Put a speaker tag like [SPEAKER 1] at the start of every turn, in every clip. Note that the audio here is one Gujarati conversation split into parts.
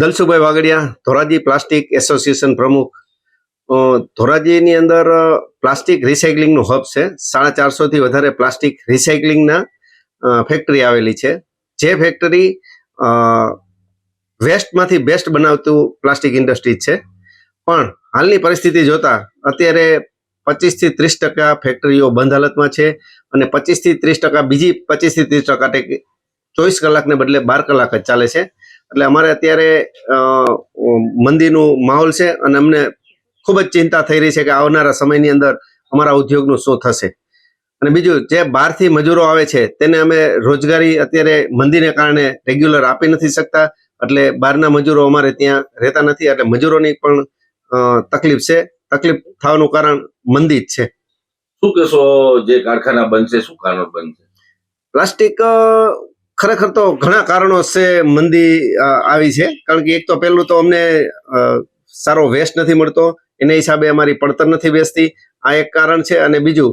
[SPEAKER 1] દલસુભાઈ વાગડિયા ધોરાજી પ્લાસ્ટિક એસોસિએશન પ્રમુખ. ધોરાજીની અંદર પ્લાસ્ટિક રિસાયકલિંગનું હબ છે. સાડા ચારસોથી વધારે પ્લાસ્ટિક રિસાયકલિંગના ફેક્ટરી આવેલી છે. જે ફેક્ટરી વેસ્ટમાંથી બેસ્ટ બનાવતું પ્લાસ્ટિક ઇન્ડસ્ટ્રી છે. પણ હાલની પરિસ્થિતિ જોતા અત્યારે પચીસથી ત્રીસ ટકા ફેક્ટરીઓ બંધ હાલતમાં છે અને પચીસથી ત્રીસ ટકા, બીજી પચીસથી ત્રીસ ટકા ચોવીસ કલાકને બદલે બાર કલાક જ ચાલે છે. એટલે અમારે અત્યારે મંદીનું માહોલ છે અને અમને ખૂબ જ ચિંતા થઈ રહી છે કે આવનારા સમયની અંદર અમારા ઉદ્યોગનું શું થશે. અને બીજું જે બહારથી મજૂરો આવે છે તેને અમે રોજગારી અત્યારે મંદીને કારણે રેગ્યુલર આપી નથી શકતા. એટલે બહારના મજૂરો અમારે ત્યાં રહેતા નથી એટલે મજૂરોની પણ તકલીફ છે. તકલીફ થવાનું કારણ મંદી જ છે.
[SPEAKER 2] શું કહેશો જે કારખાના બનશે શું કારણ બનશે?
[SPEAKER 1] પ્લાસ્ટિક ખરેખર તો ઘણા કારણો છે મંદી આવી છે. કારણ કે એક તો પહેલું તો અમને સારો વેસ્ટ નથી મળતો. એના હિસાબે અમારી પડતર નથી બેસતી આ એક કારણ છે. અને બીજું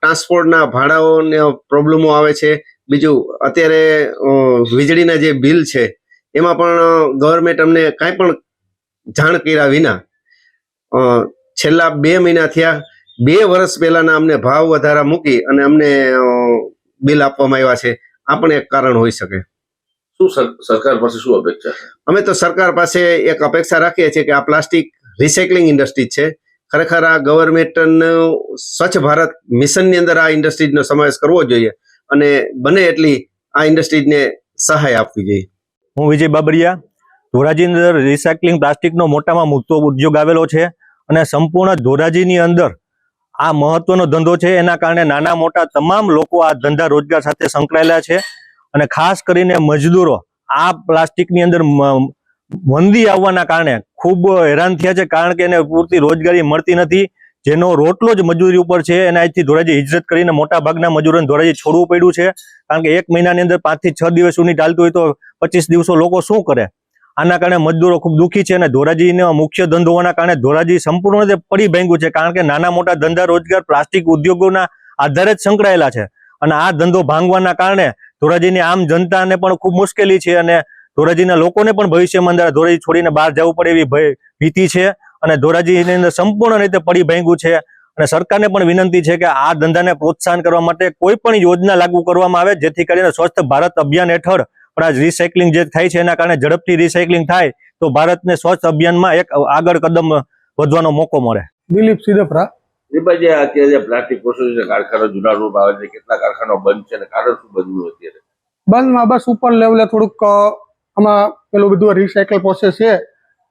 [SPEAKER 1] ટ્રાન્સપોર્ટના ભાડાઓને પ્રોબ્લેમો આવે છે. બીજું, અત્યારે વીજળીના જે બિલ છે, એમાં પણ ગવર્મેન્ટ અમને કાંઈ પણ જાણ કર્યા વિના છેલ્લા બે મહિના થયા, બે વર્ષ પહેલાના અમને ભાવ વધારા મૂકી અને અમને બિલ આપવામાં આવ્યા છે. આ પણ એક કારણ હોઈ શકે.
[SPEAKER 2] શું સર- સરકાર પાસે શું અપેક્ષા
[SPEAKER 1] અમે તો સરકાર પાસે એક અપેક્ષા રાખીએ છીએ કે આ પ્લાસ્ટિક રિસાયકલિંગ ઇન્ડસ્ટ્રી છે. ખરેખર આ ગવર્મેન્ટનો સ્વચ્છ ભારત મિશનની અંદર આ ઇન્ડસ્ટ્રીઝનો સમાવેશ કરવો જોઈએ અને બને એટલી આ ઇન્ડસ્ટ્રીઝને સહાય આપવી જોઈએ.
[SPEAKER 3] હું વિજય બાબરિયા ધોરાજીની અંદર રિસાયકલિંગ પ્લાસ્ટિકનો મોટામાં મોટો ઉદ્યોગ આવેલો છે અને સંપૂર્ણ ધોરાજીની અંદર આ મહત્વનો ધંધો છે. એના કારણે નાના મોટા તમામ લોકો આ ધંધા રોજગાર સાથે સંકળાયેલા છે અને ખાસ કરીને મજદૂરો આ પ્લાસ્ટિકની અંદર મંદી આવવાના કારણે ખૂબ હેરાન થયા છે. કારણ કે એને પૂરતી રોજગારી મળતી નથી. જેનો રોટલો જ મજૂરી ઉપર છે. એને આજથી ધોરાજી હિજરત કરીને મોટા ભાગના મજૂરોને ધોરાજી છોડવું પડ્યું છે. કારણ કે એક મહિનાની અંદર પાંચથી છ દિવસ સુધી ચાલતું હોય તો પચીસ દિવસો લોકો શું કરે? આના કારણે મજદૂરો ખૂબ દુઃખી છે અને ધોરાજીનો મુખ્ય ધંધો હોવાના કારણે ધોરાજી સંપૂર્ણ રીતે પડી ભાંગ્યું છે કારણ કે નાના મોટા ધંધા રોજગાર પ્લાસ્ટિક ઉદ્યોગોના આધારે જ સંકળાયેલા છે. અને આ ધંધો ભાંગવાના કારણે ધોરાજીની આમ જનતાને પણ ખૂબ મુશ્કેલી છે અને ધોરાજીના લોકોને પણ ભવિષ્યમાં અંદર ધોરાજી છોડીને બહાર જવું પડે એવી ભય, ભીતિ છે અને ધોરાજીની અંદર સંપૂર્ણ રીતે પડી ભાંગ્યું છે. અને સરકારને પણ વિનંતી છે કે આ ધંધાને પ્રોત્સાહન કરવા માટે કોઈ પણ યોજના લાગુ કરવામાં આવે જેથી કરીને સ્વસ્થ ભારત અભિયાન હેઠળ પણ આ રિસાયકલિંગ જે થાય છે એના કારણે ઝડપથી રિસાયકલિંગ થાય તો ભારતને સ્વચ્છ અભિયાનમાં એક આગળ કદમ વધવાનો મોકો મળે.
[SPEAKER 4] દિલીપ સિદફરા
[SPEAKER 2] દીપાજી અત્યારે જે પ્લાસ્ટિક પ્રોસેસિંગ કારખાના જુના રોડ આવે છે કેટલા કારખાનાઓ બંધ છે અને કારણ શું બન્યું અત્યારે?
[SPEAKER 4] બંધમાં બસ ઉપર લેવલે થોડુંક આમાં પેલું બધું રિસાયકલ પ્રોસેસ છે.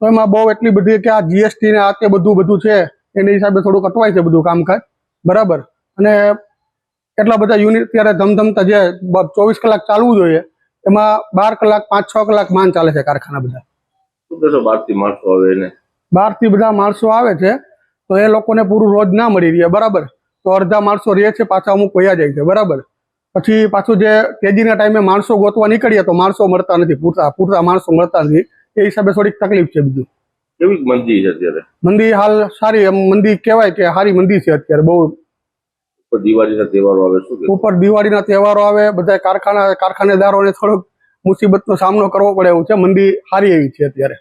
[SPEAKER 4] તો એમાં બહુ એટલી બધી કે આ જીએસટી ને આ તે બધું બધું છે એની હિસાબે થોડુંક અટવાય છે બધું કામકાજ. બરાબર? અને એટલા બધા યુનિટ ત્યારે ધમધમતા જે ચોવીસ કલાક ચાલવું જોઈએ એમાં બાર કલાક પાંચ છ કલાક માન ચાલે છે કારખાના બધા.
[SPEAKER 2] બારથી બહારથી માણસો આવે એને?
[SPEAKER 4] બહારથી બધા માણસો આવે છે તો એ લોકોને પૂરું રોજ ના મળી રહે બરાબર? તો અડધા માણસો રહે છે પાછા અમુક વયા જાય છે બરાબર? પછી પાછું જે તેજીના ટાઈમે માણસો ગોતવા નીકળીએ તો માણસો મળતા નથી પૂરતા પૂરતા માણસો મળતા નથી. એ હિસાબે થોડીક તકલીફ છે બીજું.
[SPEAKER 2] કેવી મંદી છે અત્યારે?
[SPEAKER 4] મંદી હાલ સારી એમ મંદી કહેવાય કે સારી મંદી છે અત્યારે બહુ
[SPEAKER 2] દિવાળીના તહેવારો આવે શું?
[SPEAKER 4] ઉપર દિવાળીના તહેવારો આવે બધા કારખાના કારખાનેદારોને થોડોક મુસીબતનો સામનો કરવો પડે એવું છે મંદી સારી એવી છે અત્યારે